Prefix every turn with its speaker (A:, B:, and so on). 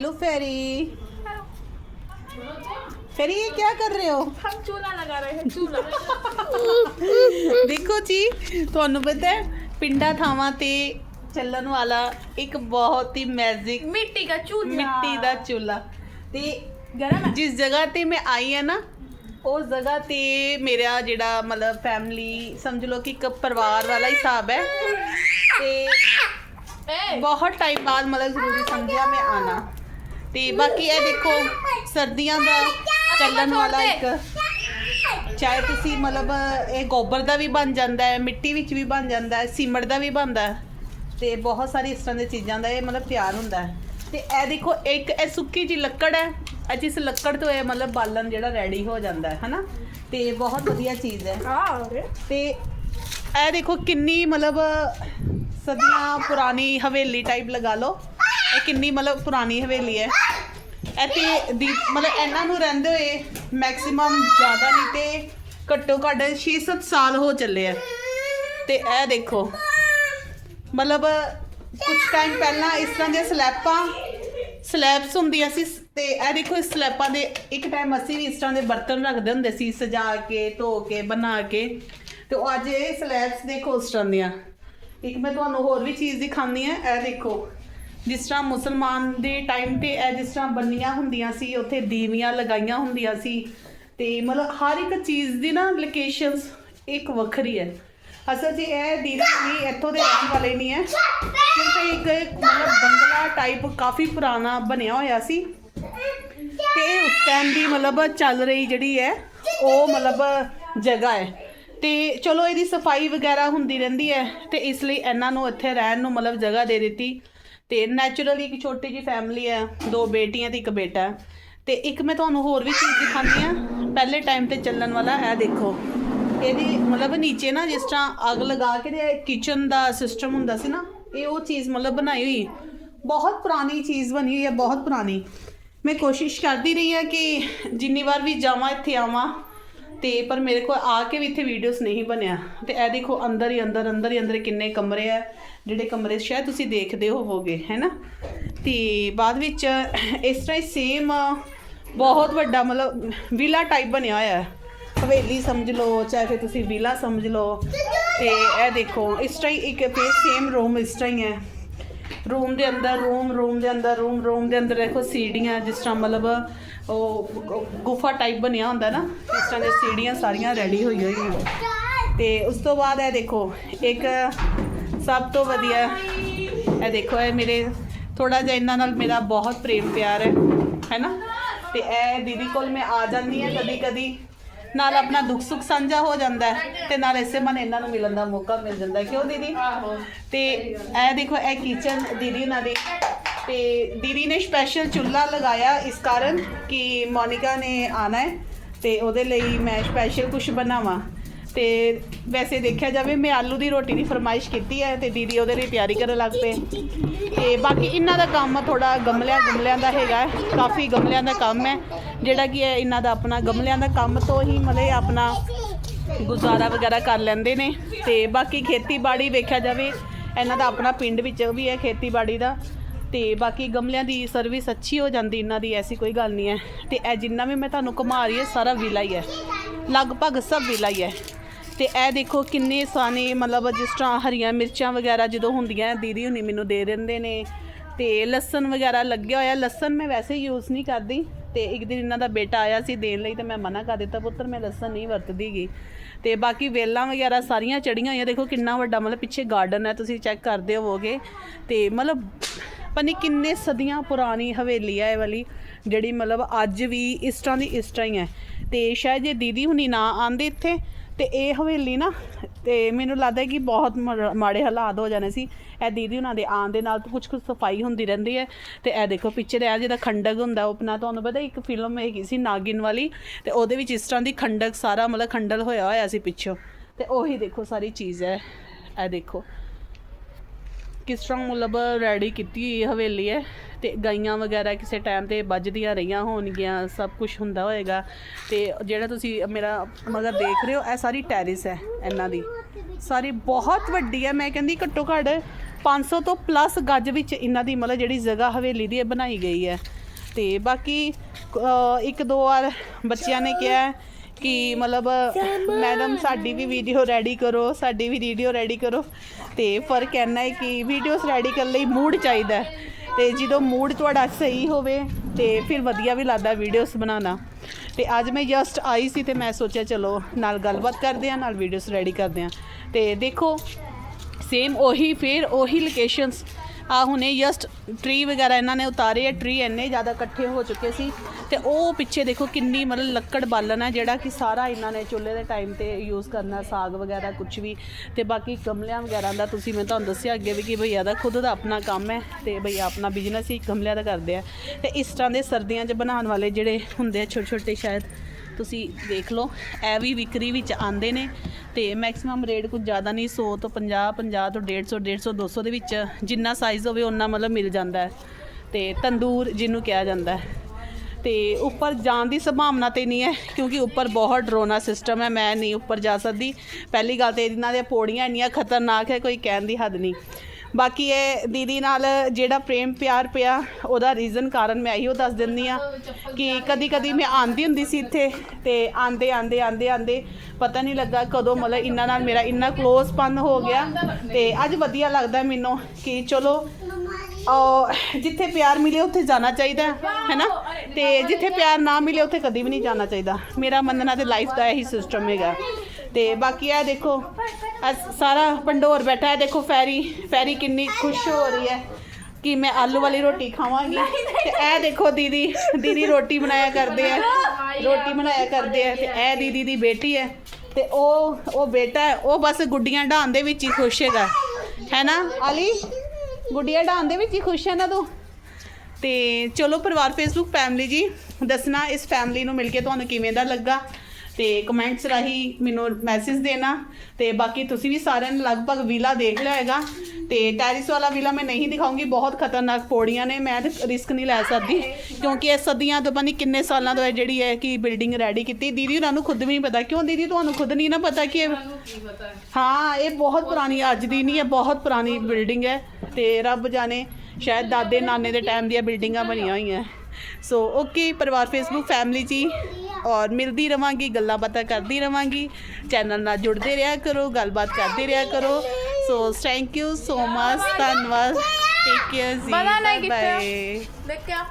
A: Hello फेरी फेरी ये क्या कर ਰਹੇ ਹੋ
B: हम चूल्हा लगा रहे हैं चूल्हा
A: ਦੇਖੋ ਜੀ ਤੁਹਾਨੂੰ ਪਤਾ ਹੈ ਪਿੰਡਾਂ ਥਾਵਾਂ ਤੇ ਚੱਲਣ ਵਾਲਾ ਇੱਕ ਬਹੁਤ ਹੀ ਮੈਜਿਕ
B: मिट्टी का चूल्हा
A: ਮਿੱਟੀ ਦਾ ਚੁੱਲ੍ਹਾ ਤੇ
B: गरम है
A: ਜਿਸ ਜਗ੍ਹਾ ਤੇ ਮੈਂ ਆਈ ਹਾਂ ਨਾ ਉਸ ਜਗ੍ਹਾ ਤੇ ਮੇਰਾ ਜਿਹੜਾ ਮਤਲਬ ਫੈਮਿਲੀ ਸਮਝ ਲਓ ਕਿ ਇੱਕ ਪਰਿਵਾਰ ਵਾਲਾ ਹਿਸਾਬ ਹੈ ਤੇ
B: ए,
A: ਬਹੁਤ ਟਾਈਮ ਬਾਅਦ ਮਤਲਬ ਜ਼ਰੂਰੀ ਸਮਝਿਆ ਮੈਂ ਆਣਾ ਤੇ ਬਾਕੀ ਇਹ ਦੇਖੋ ਸਰਦੀਆਂ ਦਾ ਚੱਲਣ ਵਾਲਾ ਇੱਕ ਚਾਹੇ ਤੁਸੀਂ ਮਤਲਬ ਇਹ ਗੋਬਰ ਦਾ ਵੀ ਬਣ ਜਾਂਦਾ ਹੈ ਮਿੱਟੀ ਵਿੱਚ ਵੀ ਬਣ ਜਾਂਦਾ ਹੈ ਸੀਮਟ ਦਾ ਵੀ ਬਣਦਾ ਹੈ ਤੇ ਬਹੁਤ ਸਾਰੀ ਇਸ ਤਰ੍ਹਾਂ ਦੀਆਂ ਚੀਜ਼ਾਂ ਦਾ ਇਹ ਮਤਲਬ ਤਿਆਰ ਹੁੰਦਾ ਹੈ। ਤੇ ਇਹ ਦੇਖੋ ਇੱਕ ਇਹ ਸੁੱਕੀ ਜੀ ਲੱਕੜ ਹੈ ਅੱਜ ਇਸ ਲੱਕੜ ਤੋਂ ਇਹ ਮਤਲਬ ਬਾਲਣ ਜਿਹੜਾ ਰੈਡੀ ਹੋ ਜਾਂਦਾ ਹੈ ਹਨਾ? ਤੇ ਬਹੁਤ ਵਧੀਆ ਚੀਜ਼ ਹੈ।
B: ਹਾਂ
A: ਤੇ ਇਹ ਦੇਖੋ ਕਿੰਨੀ ਮਤਲਬ ਸਦੀਆਂ ਪੁਰਾਣੀ ਹਵੇਲੀ ਟਾਈਪ ਲਗਾ ਲਓ। ਇਹ ਕਿੰਨੀ ਮਤਲਬ ਪੁਰਾਣੀ ਹਵੇਲੀ ਹੈ। ਅਤੇ ਦੀ ਮਤਲਬ ਇਹਨਾਂ ਨੂੰ ਰਹਿੰਦੇ ਹੋਏ ਮੈਕਸਿਮਮ ਜ਼ਿਆਦਾ ਨਹੀਂ ਤੇ ਘੱਟੋ ਘੱਟ 6-7 ਸਾਲ ਹੋ ਚੱਲੇ ਆ। ਤੇ ਇਹ ਦੇਖੋ, ਮਤਲਬ ਕੁਝ ਟਾਈਮ ਪਹਿਲਾਂ ਇਸ ਤਰ੍ਹਾਂ ਦੀਆਂ ਸਲੈਬਾਂ ਸਲੈਬਸ ਹੁੰਦੀਆਂ ਸੀ ਤੇ ਇਹ ਦੇਖੋ ਇਸ ਸਲੈਬਾਂ ਦੇ ਇੱਕ ਟਾਈਮ ਅਸੀਂ ਵੀ ਇਸ ਤਰ੍ਹਾਂ ਦੇ ਬਰਤਨ ਰੱਖਦੇ ਹੁੰਦੇ ਸੀ, ਸਜਾ ਕੇ, ਧੋ ਕੇ, ਬਣਾ ਕੇ। ਤੇ ਉਹ ਅੱਜ ਇਹ ਸਲੈਬਸ ਦੇਖੋ ਉਸ ਤਰ੍ਹਾਂ ਦੀਆਂ। ਇੱਕ ਮੈਂ ਤੁਹਾਨੂੰ ਹੋਰ ਵੀ ਚੀਜ਼ ਦਿਖਾਉਂਦੀ ਆ ਇਹ ਦੇਖੋ। ਜਿਸ ਤਰ੍ਹਾਂ ਮੁਸਲਮਾਨ ਦੇ ਟਾਈਮ ਤੇ ਇਹ ਜਿਸ ਤਰ੍ਹਾਂ ਬੰਨੀਆਂ ਹੁੰਦੀਆਂ ਸੀ, ਉੱਥੇ ਦੀਵੀਆਂ ਲਗਾਈਆਂ ਹੁੰਦੀਆਂ ਸੀ। ਤੇ ਮਤਲਬ ਹਰ ਇੱਕ ਚੀਜ਼ ਦੀ ਨਾ ਲੋਕੇਸ਼ਨਸ ਇੱਕ ਵੱਖਰੀ ਹੈ। ਅਸਲ 'ਚ ਇਹ ਦੀਦੀ ਵੀ ਇੱਥੋਂ ਦੇ ਰਹਿਣ ਵਾਲੇ ਨਹੀਂ ਹੈ। ਸਿਰਫ ਇੱਕ ਮਤਲਬ ਬੰਗਲਾ ਟਾਈਪ ਕਾਫੀ ਪੁਰਾਣਾ ਬਣਿਆ ਹੋਇਆ ਸੀ। ਤੇ ਉਸ ਟਾਈਮ ਦੀ ਮਤਲਬ ਚੱਲ ਰਹੀ ਜਿਹੜੀ ਹੈ, ਉਹ ਮਤਲਬ ਜਗ੍ਹਾ ਹੈ। ਤੇ ਚਲੋ ਇਹਦੀ ਸਫ਼ਾਈ ਵਗੈਰਾ ਹੁੰਦੀ ਰਹਿੰਦੀ ਹੈ ਤੇ ਇਸ ਲਈ ਇਹਨਾਂ ਨੂੰ ਇੱਥੇ ਰਹਿਣ ਨੂੰ ਮਤਲਬ ਜਗ੍ਹਾ ਦੇ ਦਿੱਤੀ। ਤੇ ਨੈਚੁਰਲੀ ਇੱਕ ਛੋਟੀ ਜੀ ਫੈਮਿਲੀ ਹੈ, ਦੋ ਬੇਟੀਆਂ ਤੇ ਇੱਕ ਬੇਟਾ ਹੈ। ਤੇ ਇੱਕ ਮੈਂ ਤੁਹਾਨੂੰ ਹੋਰ ਵੀ ਚੀਜ਼ ਦਿਖਾਉਂਦੀ ਆ ਪਹਿਲੇ ਟਾਈਮ ਤੇ ਚੱਲਣ ਵਾਲਾ ਹੈ ਦੇਖੋ। ਇਹਦੀ ਮਤਲਬ ਨੀਚੇ ਨਾ ਜਿਸ ਤਰ੍ਹਾਂ ਅੱਗ ਲਗਾ ਕੇ ਤੇ ਕਿਚਨ ਦਾ ਸਿਸਟਮ ਹੁੰਦਾ ਸੀ ਨਾ, ਇਹ ਉਹ ਚੀਜ਼ ਮਤਲਬ ਬਣਾਈ ਹੋਈ। ਬਹੁਤ ਪੁਰਾਣੀ ਚੀਜ਼ ਬਣੀ ਹੋਈ ਹੈ, ਬਹੁਤ ਪੁਰਾਣੀ। ਮੈਂ ਕੋਸ਼ਿਸ਼ ਕਰਦੀ ਰਹੀ ਹਾਂ ਕਿ ਜਿੰਨੀ ਵਾਰ ਵੀ ਜਾਵਾਂ, ਇੱਥੇ ਆਵਾਂ ਤੇ ਪਰ ਮੇਰੇ ਕੋਲ ਆ ਕੇ ਵੀ ਇੱਥੇ ਵੀਡੀਓਜ਼ ਨਹੀਂ ਬਣਿਆ। ਤੇ ਇਹ ਦੇਖੋ ਅੰਦਰ ਹੀ ਅੰਦਰ ਅੰਦਰ ਹੀ ਅੰਦਰ ਕਿੰਨੇ ਕਮਰੇ ਆ, ਜਿਹੜੇ ਕਮਰੇ ਸ਼ਾਇਦ ਤੁਸੀਂ ਦੇਖਦੇ ਹੋਵੋਗੇ, ਹੈਨਾ? ਤੇ ਬਾਅਦ ਵਿੱਚ ਇਸ ਤਰ੍ਹਾਂ ਹੀ ਸੇਮ ਬਹੁਤ ਵੱਡਾ ਮਤਲਬ ਵਿਲਾ ਟਾਈਪ ਬਣਿਆ ਹੋਇਆ ਹੈ। ਹਵੇਲੀ ਸਮਝ ਲਓ, ਚਾਹੇ ਫਿਰ ਤੁਸੀਂ ਵਿਲਾ ਸਮਝ ਲਓ। ਤੇ ਇਹ ਦੇਖੋ, ਇਸ ਤਰ੍ਹਾਂ ਹੀ ਇੱਕ ਫੇਰ ਸੇਮ ਰੂਮ ਇਸ ਤਰ੍ਹਾਂ ਹੀ ਹੈ। ਰੂਮ ਦੇ ਅੰਦਰ, ਰੂਮ ਰੂਮ ਦੇ ਅੰਦਰ, ਰੂਮ ਰੂਮ ਦੇ ਅੰਦਰ ਦੇਖੋ ਸੀੜੀਆਂ, ਜਿਸ ਤਰ੍ਹਾਂ ਮਤਲਬ ਉਹ ਗੁਫਾ ਟਾਈਪ ਬਣਿਆ ਹੁੰਦਾ ਨਾ, ਇਸ ਤਰ੍ਹਾਂ ਦੇ ਸੀੜੀਆਂ ਸਾਰੀਆਂ ਰੈਡੀ ਹੋਈ ਹੋਈਆਂ ਤੇ ਉਸ ਤੋਂ ਬਾਅਦ ਇਹ ਦੇਖੋ, ਇੱਕ ਸਭ ਤੋਂ ਵਧੀਆ, ਇਹ ਦੇਖੋ, ਇਹ ਮੇਰੇ ਥੋੜਾ ਜਿਹਾ ਇਹਨਾਂ ਨਾਲ ਮੇਰਾ ਬਹੁਤ ਪ੍ਰੇਮ ਪਿਆਰ ਹੈ ਹੈਨਾ ਤੇ ਇਹ ਦੀਦੀ ਕੋਲ ਮੈਂ ਆ ਜਾਂਦੀ ਹਾਂ ਕਦੀ ਕਦੀ ਨਾਲ ਆਪਣਾ ਦੁੱਖ ਸੁੱਖ ਸਾਂਝਾ ਹੋ ਜਾਂਦਾ ਹੈ ਤੇ ਨਾਲ ਇਸੇ ਮਨ ਇਹਨਾਂ ਨੂੰ ਮਿਲਣ ਦਾ ਮੌਕਾ ਮਿਲ ਜਾਂਦਾ ਹੈ। ਕਿਉਂ ਦੀਦੀ? ਤੇ ਇਹ ਦੇਖੋ ਇਹ ਕਿਚਨ ਦੀਦੀ ਉਹਨਾਂ ਦੀ। ਤੇ ਦੀਦੀ ਨੇ ਸਪੈਸ਼ਲ ਚੁੱਲ੍ਹਾ ਲਗਾਇਆ ਇਸ ਕਾਰਨ ਕਿ ਮੋਨਿਕਾ ਨੇ ਆਣਾ ਹੈ ਤੇ ਉਹਦੇ ਲਈ ਮੈਂ ਸਪੈਸ਼ਲ ਕੁਝ ਬਣਾਵਾਂ। ਤੇ ਵੈਸੇ ਦੇਖਿਆ ਜਾਵੇ ਮੈਂ ਆਲੂ ਦੀ ਰੋਟੀ ਦੀ ਫਰਮਾਇਸ਼ ਕੀਤੀ ਹੈ ਤੇ ਦੀਦੀ ਉਹਦੇ ਲਈ ਤਿਆਰੀ ਕਰਨ ਲੱਗ ਪਏ। ਤੇ ਬਾਕੀ ਇਹਨਾਂ ਦਾ ਕੰਮ ਥੋੜਾ ਗਮਲਿਆਂ ਗਮਲਿਆਂ ਦਾ ਹੈਗਾ ਕਾਫੀ ਗਮਲਿਆਂ ਦਾ ਕੰਮ ਹੈ, ਜਿਹੜਾ ਕਿ ਇਹਨਾਂ ਦਾ ਆਪਣਾ ਗਮਲਿਆਂ ਦਾ ਕੰਮ ਤੋਂ ਹੀ ਮਤਲਬ ਆਪਣਾ ਗੁਜ਼ਾਰਾ ਵਗੈਰਾ ਕਰ ਲੈਂਦੇ ਨੇ। ਤੇ ਬਾਕੀ ਖੇਤੀਬਾੜੀ ਵੇਖਿਆ ਜਾਵੇ, ਇਹਨਾਂ ਦਾ ਆਪਣਾ ਪਿੰਡ ਵਿੱਚ ਵੀ ਹੈ ਖੇਤੀਬਾੜੀ ਦਾ। ਤੇ ਬਾਕੀ ਗਮਲਿਆਂ ਦੀ ਸਰਵਿਸ ਅੱਛੀ ਹੋ ਜਾਂਦੀ ਇਹਨਾਂ ਦੀ, ਐਸੀ ਕੋਈ ਗੱਲ ਨਹੀਂ ਹੈ। ਤੇ ਇਹ ਜਿੰਨਾ ਵੀ ਮੈਂ ਤੁਹਾਨੂੰ ਘੁਮਾ ਰਹੀ ਹੈ, ਸਾਰਾ ਵਿਲਾ ਹੀ ਹੈ। ਲਗਭਗ ਸਭ ਵਿਲਾ ਹੀ ਹੈ। ਤੇ ਇਹ ਦੇਖੋ ਕਿੰਨੇ ਸਾਨੇ, ਮਤਲਬ ਜਿਸ ਤਰ੍ਹਾਂ ਹਰੀਆਂ ਮਿਰਚਾਂ ਵਗੈਰਾ ਜਦੋਂ ਹੁੰਦੀਆਂ, ਦੀਦੀ ਹੁਣੀ ਮੈਨੂੰ ਦੇ ਦਿੰਦੇ ਨੇ। ਤੇ ਲਸਣ ਵਗੈਰਾ ਲੱਗਿਆ ਹੋਇਆ, ਲਸਣ ਮੈਂ ਵੈਸੇ ਯੂਜ਼ ਨਹੀਂ ਕਰਦੀ। ਤੇ ਇੱਕ ਦਿਨ ਇਹਨਾਂ ਦਾ ਬੇਟਾ ਆਇਆ ਸੀ ਦੇਣ ਲਈ, ਤੇ ਮੈਂ ਮਨਾ ਕਰ ਦਿੱਤਾ, ਪੁੱਤਰ, ਮੈਂ ਲਸਣ ਨਹੀਂ ਵਰਤਦੀ ਗਈ ਤੇ ਬਾਕੀ ਵੇਲਾਂ ਵਗੈਰਾ ਸਾਰੀਆਂ ਚੜੀਆਂ ਹੋਈਆਂ, ਦੇਖੋ ਕਿੰਨਾ ਵੱਡਾ, ਮਤਲਬ ਪਿੱਛੇ ਗਾਰਡਨ ਹੈ, ਤੁਸੀਂ ਚੈੱਕ ਕਰਦੇ ਹੋਵੋਗੇ। ਤੇ ਮਤਲਬ ਪਨੀ ਕਿੰਨੇ ਸਦੀਆਂ ਪੁਰਾਣੀ ਹਵੇਲੀ ਹੈ ਇਹ ਵਾਲੀ, ਜਿਹੜੀ ਮਤਲਬ ਅੱਜ ਵੀ ਇਸ ਤਰ੍ਹਾਂ ਦੀ ਇਸ ਤਰ੍ਹਾਂ ਹੀ ਹੈ। ਤੇ ਸ਼ਾਇਦ ਜੇ ਦੀਦੀ ਹੁਣੀ ਨਾ ਆਂਦੇ ਇੱਥੇ ਤੇ ਇਹ ਹਵੇਲੀ ਨਾ, ਤੇ ਮੈਨੂੰ ਲੱਗਦਾ ਕਿ ਬਹੁਤ ਮਾ- ਮਾੜੇ ਹਾਲਾਤ ਹੋ ਜਾਣੇ ਸੀ। ਇਹ ਦੀਦੀ ਉਹਨਾਂ ਦੇ ਆਉਣ ਦੇ ਨਾਲ ਕੁਝ ਕੁਝ ਸਫ਼ਾਈ ਹੁੰਦੀ ਰਹਿੰਦੀ ਹੈ। ਤੇ ਇਹ ਦੇਖੋ ਪਿੱਛੇ ਦੇ ਜਿਹੜਾ ਖੰਡਕ ਹੁੰਦਾ, ਉਹ ਆਪਣਾ ਤੁਹਾਨੂੰ ਪਤਾ ਇੱਕ ਫਿਲਮ ਹੈਗੀ ਸੀ ਨਾਗਿਨ ਵਾਲੀ, ਤੇ ਉਹਦੇ ਵਿੱਚ ਇਸ ਤਰ੍ਹਾਂ ਦੀ ਖੰਡਕ ਸਾਰਾ ਮਤਲਬ ਖੰਡਲ ਹੋਇਆ ਹੋਇਆ ਸੀ ਪਿੱਛੋਂ। ਤੇ ਉਹੀ ਦੇਖੋ ਸਾਰੀ ਚੀਜ਼ ਹੈ। ਇਹ ਦੇਖੋ। ਕਿਸ ਤਰ੍ਹਾਂ ਮਤਲਬ ਰੈਡੀ ਕੀਤੀ ਹੋਈ ਹਵੇਲੀ ਹੈ ਤੇ ਗਾਈਆਂ ਵਗੈਰਾ ਕਿਸੇ ਟਾਈਮ ਤੇ ਵੱਜਦੀਆਂ ਰਹੀਆਂ ਹੋਣਗੀਆਂ, ਸਭ ਕੁਝ ਹੁੰਦਾ ਹੋਏਗਾ ਤੇ ਜਿਹੜਾ ਤੁਸੀਂ ਮੇਰਾ ਮਗਰ ਦੇਖ ਰਹੇ ਹੋ, ਇਹ ਸਾਰੀ ਟੈਰਿਸ ਹੈ ਇਹਨਾਂ ਦੀ। ਸਾਰੀ ਬਹੁਤ ਵੱਡੀ ਹੈ, ਮੈਂ ਕਹਿੰਦੀ ਘੱਟੋ ਘੱਟ 500 ਤੋਂ ਪਲੱਸ ਗੱਜ ਵਿੱਚ ਇਹਨਾਂ ਦੀ ਮਤਲਬ ਜਿਹੜੀ ਜਗ੍ਹਾ ਹਵੇਲੀ ਦੀ ਇਹ ਬਣਾਈ ਗਈ ਹੈ। ਤੇ ਬਾਕੀ ਇੱਕ ਦੋ ਵਾਰ ਬੱਚਿਆਂ ਨੇ ਕਿਹਾ ਕਿ ਮਤਲਬ, ਮੈਡਮ ਸਾਡੀ ਵੀ ਵੀਡੀਓ ਰੈਡੀ ਕਰੋ, ਸਾਡੀ ਵੀ ਵੀਡੀਓ ਰੈਡੀ ਕਰੋ। ਤੇ ਫ਼ਰਕ ਕਹਿਣਾ ਹੈ ਕਿ ਵੀਡੀਓਜ਼ ਰੈਡੀ ਕਰਨ ਲਈ ਮੂਡ ਚਾਹੀਦਾ ਹੈ। ਤੇ ਜਦੋਂ ਮੂਡ ਤੁਹਾਡਾ ਸਹੀ ਹੋਵੇ, ਤੇ ਫਿਰ ਵਧੀਆ ਵੀ ਲੱਗਦਾ ਵੀਡੀਓਜ਼ ਬਣਾਉਣਾ। ਤੇ ਅੱਜ ਮੈਂ ਜਸਟ ਆਈ ਸੀ ਤੇ ਮੈਂ ਸੋਚਿਆ, ਚਲੋ ਨਾਲ ਗੱਲਬਾਤ ਕਰਦੇ ਆ ਨਾਲ ਵੀਡੀਓਜ਼ ਰੈਡੀ ਕਰਦੇ ਆ ਤੇ ਦੇਖੋ ਸੇਮ ਉਹੀ, ਫਿਰ ਉਹੀ ਲੋਕੇਸ਼ਨਸ ਆ ਹੁਣੇ ਜਸਟ ਟਰੀ ਵਗੈਰਾ ਇਹਨਾਂ ਨੇ ਉਤਾਰੇ ਆ ਟਰੀ ਇੰਨੇ ਜ਼ਿਆਦਾ ਇਕੱਠੇ ਹੋ ਚੁੱਕੇ ਸੀ ਤੇ ਉਹ ਪਿੱਛੇ ਦੇਖੋ ਕਿੰਨੀ ਮਤਲਬ ਲੱਕੜ ਬਾਲਣ ਹੈ ਜਿਹੜਾ ਕਿ ਸਾਰਾ ਇਹਨਾਂ ਨੇ ਚੁੱਲ੍ਹੇ ਦੇ ਟਾਈਮ ਤੇ ਯੂਜ਼ ਕਰਨਾ, ਸਾਗ ਵਗੈਰਾ ਕੁਝ ਵੀ ਤੇ ਬਾਕੀ ਗਮਲਿਆਂ ਵਗੈਰਾ ਦਾ ਤੁਸੀਂ, ਮੈਂ ਤੁਹਾਨੂੰ ਦੱਸਿਆ ਅੱਗੇ ਵੀ ਕਿ ਭਈਆ ਦਾ ਖੁਦ ਦਾ ਆਪਣਾ ਕੰਮ ਹੈ ਤੇ ਭਈਆ ਆਪਣਾ ਬਿਜ਼ਨਸ ਹੀ ਗਮਲਿਆਂ ਦਾ ਕਰਦੇ ਆ ਤੇ ਇਸ ਤਰ੍ਹਾਂ ਦੇ ਸਰਦੀਆਂ 'ਚ ਬਣਾਉਣ ਵਾਲੇ ਜਿਹੜੇ ਹੁੰਦੇ ਆ ਛੋਟੇ ਛੋਟੇ ਸ਼ਾਇਦ ਤੁਸੀਂ ਦੇਖ ਲਓ, ਇਹ ਵੀ ਵਿਕਰੀ ਵਿੱਚ ਆਉਂਦੇ ਨੇ ਤੇ ਮੈਕਸਿਮਮ ਰੇਟ ਕੁਝ ਜ਼ਿਆਦਾ ਨਹੀਂ 100 ਤੋਂ 50 50 ਤੋਂ 150 150 200 ਦੇ ਵਿੱਚ ਜਿੰਨਾ ਸਾਈਜ਼ ਹੋਵੇ ਉਹਨਾਂ ਮਤਲਬ ਮਿਲ ਜਾਂਦਾ ਹੈ। ਤੇ ਤੰਦੂਰ ਜਿਹਨੂੰ ਕਿਹਾ ਜਾਂਦਾ ਹੈ। ਤੇ ਉੱਪਰ ਜਾਣ ਦੀ ਸੰਭਾਵਨਾ ਤੇ ਨਹੀਂ ਹੈ, ਕਿਉਂਕਿ ਉੱਪਰ ਬਹੁਤ ਡਰੋਨਾ ਸਿਸਟਮ ਹੈ, ਮੈਂ ਨਹੀਂ ਉੱਪਰ ਜਾ ਸਕਦੀ। ਪਹਿਲੀ ਗੱਲ ਤੇ ਇਹਨਾਂ ਦੀਆਂ ਪੌੜੀਆਂ ਇੰਨੀਆਂ ਖਤਰਨਾਕ ਹੈ, ਕੋਈ ਕਹਿਣ ਦੀ ਹੱਦ ਨਹੀਂ। ਬਾਕੀ ਇਹ ਦੀਦੀ ਨਾਲ ਜਿਹੜਾ ਪ੍ਰੇਮ ਪਿਆਰ ਪਿਆ, ਉਹਦਾ ਰੀਜ਼ਨ ਕਾਰਨ ਮੈਂ ਇਹੋ ਦੱਸ ਦਿੰਦੀ ਆ ਕਿ ਕਦੀ ਕਦੀ ਮੈਂ ਆਂਦੀ ਹੁੰਦੀ ਸੀ ਇੱਥੇ ਤੇ ਆਂਦੇ ਆਂਦੇ ਆਂਦੇ ਆਂਦੇ ਪਤਾ ਨਹੀਂ ਲੱਗਾ ਕਦੋਂ ਮਤਲਬ ਇਹਨਾਂ ਨਾਲ ਮੇਰਾ ਇੰਨਾ ক্লোਜ਼ ਪਨ ਹੋ ਗਿਆ ਤੇ ਅੱਜ ਵਧੀਆ ਲੱਗਦਾ ਮੈਨੂੰ ਕਿ ਚਲੋ ਜਿੱਥੇ ਪਿਆਰ ਮਿਲੇ ਉੱਥੇ ਜਾਣਾ ਚਾਹੀਦਾ ਹੈ ਹੈਨਾ? ਤੇ ਜਿੱਥੇ ਪਿਆਰ ਨਾ ਮਿਲੇ ਉੱਥੇ ਕਦੀ ਵੀ ਨਹੀਂ ਜਾਣਾ ਚਾਹੀਦਾ। ਮੇਰਾ ਮੰਨਣਾ ਤੇ ਲਾਈਫ ਦਾ ਇਹੀ ਸਿਸਟਮ ਹੈਗਾ। ਤੇ ਬਾਕੀ ਇਹ ਦੇਖੋ ਸਾਰਾ ਪੰਡੋਰ ਬੈਠਾ ਹੈ। ਦੇਖੋ ਫੈਰੀ ਫੈਰੀ ਕਿੰਨੀ ਖੁਸ਼ ਹੋ ਰਹੀ ਹੈ ਕਿ ਮੈਂ ਆਲੂ ਵਾਲੀ ਰੋਟੀ ਖਾਵਾਂਗੀ। ਤੇ ਇਹ ਦੇਖੋ ਦੀਦੀ ਦੀਦੀ ਰੋਟੀ ਬਣਾਇਆ ਕਰਦੇ ਆ ਰੋਟੀ ਬਣਾਇਆ ਕਰਦੇ ਆ ਤੇ ਇਹ ਦੀਦੀ ਦੀ ਬੇਟੀ ਹੈ। ਤੇ ਉਹ ਉਹ ਬੇਟਾ ਹੈ ਉਹ ਬਸ ਗੁੱਡੀਆਂ ਢਾਣ ਦੇ ਵਿੱਚ ਹੀ ਖੁਸ਼ ਹੈਗਾ। ਹੈ ਨਾ ਅਲੀ ਗੁੱਡੀਆਂ ਢਾਣ ਦੇ ਵਿੱਚ ਹੀ ਖੁਸ਼ ਹੈ ਨਾ ਤੂੰ? ਤੇ ਚਲੋ ਪਰਿਵਾਰ ਫੇਸਬੁੱਕ ਫੈਮਿਲੀ ਜੀ, ਦੱਸਣਾ ਇਸ ਫੈਮਿਲੀ ਨੂੰ ਮਿਲ ਕੇ ਤੁਹਾਨੂੰ ਕਿਵੇਂ ਦਾ ਲੱਗਾ। ਤੇ ਕਮੈਂਟਸ ਰਾਹੀਂ ਮੈਨੂੰ ਮੈਸੇਜ ਦੇਣਾ ਤੇ ਬਾਕੀ ਤੁਸੀਂ ਵੀ ਸਾਰਿਆਂ ਨੇ ਲਗਭਗ ਵਿਲਾ ਦੇਖ ਲਿਆ ਹੋਏਗਾ ਤੇ ਟੈਰਿਸ ਵਾਲਾ ਵਿਲਾ ਮੈਂ ਨਹੀਂ ਦਿਖਾਉਂਗੀ ਬਹੁਤ ਖਤਰਨਾਕ ਪੌੜੀਆਂ ਨੇ ਮੈਂ ਰਿਸਕ ਨਹੀਂ ਲੈ ਸਕਦੀ ਕਿਉਂਕਿ ਇਹ ਸਦੀਆਂ ਤੋਂ ਪਤਾ ਨਹੀਂ ਕਿੰਨੇ ਸਾਲਾਂ ਤੋਂ ਇਹ ਜਿਹੜੀ ਹੈ ਕਿ ਬਿਲਡਿੰਗ ਰੈਡੀ ਕੀਤੀ। ਦੀਦੀ ਉਹਨਾਂ ਨੂੰ ਖੁਦ ਵੀ ਨਹੀਂ ਪਤਾ ਕਿਉਂ ਦੀਦੀ ਤੁਹਾਨੂੰ ਖੁਦ ਨਹੀਂ ਨਾ ਪਤਾ ਕਿ ਇਹ ਹਾਂ ਇਹ ਬਹੁਤ ਪੁਰਾਣੀ ਅੱਜ ਦੀ ਨਹੀਂ ਹੈ ਬਹੁਤ ਪੁਰਾਣੀ ਬਿਲਡਿੰਗ ਹੈ ਤੇ ਰੱਬ ਜਾਣੇ ਸ਼ਾਇਦ ਦਾਦੇ ਨਾਨੇ ਦੇ ਟਾਈਮ ਦੀਆਂ ਬਿਲਡਿੰਗਾਂ ਬਣੀਆਂ ਹੋਈਆਂ। ਸੋ ਓਕੇ ਪਰਿਵਾਰ ਫੇਸਬੁੱਕ ਫੈਮਿਲੀ ਜੀ। ਔਰ ਮਿਲਦੀ ਰਵਾਂਗੀ ਗੱਲਾਂ ਬਾਤਾਂ ਕਰਦੀ ਰਵਾਂਗੀ ਚੈਨਲ ਨਾਲ ਜੁੜਦੇ ਰਿਹਾ ਕਰੋ ਗੱਲਬਾਤ ਕਰਦੇ ਰਿਹਾ ਕਰੋ so thank you so much ਧੰਨਵਾਦ ਟੇਕ ਕੇਅਰ ਜੀ
B: Banana gift ਹੈ।
A: ਬਾਏ
B: ਦੇਖ ਕੇ ਆ